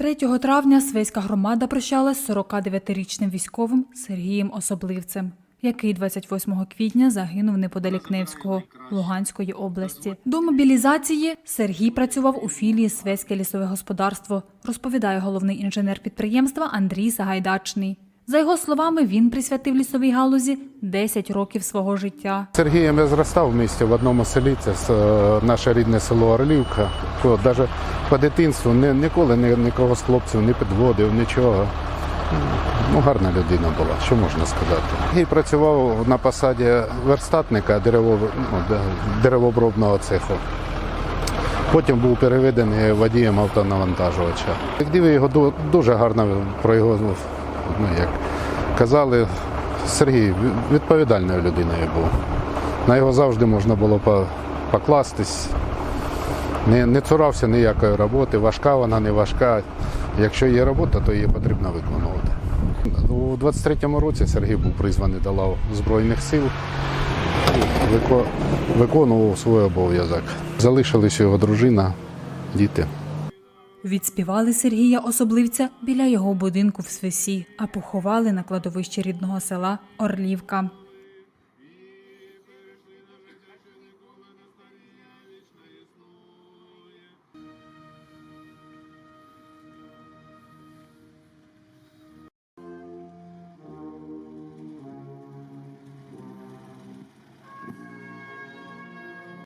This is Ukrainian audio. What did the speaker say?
3 травня Свейська громада прощалась з 49-річним військовим Сергієм Особливцем, який 28 квітня загинув неподалік Невського Луганської області. До мобілізації Сергій працював у філії Свейське лісове господарство, розповідає головний інженер підприємства Андрій Сагайдачний. За його словами, він присвятив лісовій галузі 10 років свого життя. Сергієм я зростав в місті в одному селі, це е, наше рідне село Орлівка. Навіть по дитинству ні, ніколи ні, нікого з хлопців не підводив, нічого. Ну, гарна людина була, що можна сказати. Сергій працював на посаді верстатника дерево, ну, деревообробного цеху. Потім був переведений водієм автонавантажувача. Детективи його дуже гарно про його, ну, як казали, Сергій відповідальною людиною був. На його завжди можна було покластись. Не, не цурався ніякої роботи, важка вона, не важка. Якщо є робота, то її потрібно виконувати. У 23-му році Сергій був призваний до лав Збройних сил, і вико- виконував свій обов'язок. Залишилась його дружина, діти. Відспівали Сергія Особливця біля його будинку в Свисі, а поховали на кладовищі рідного села Орлівка.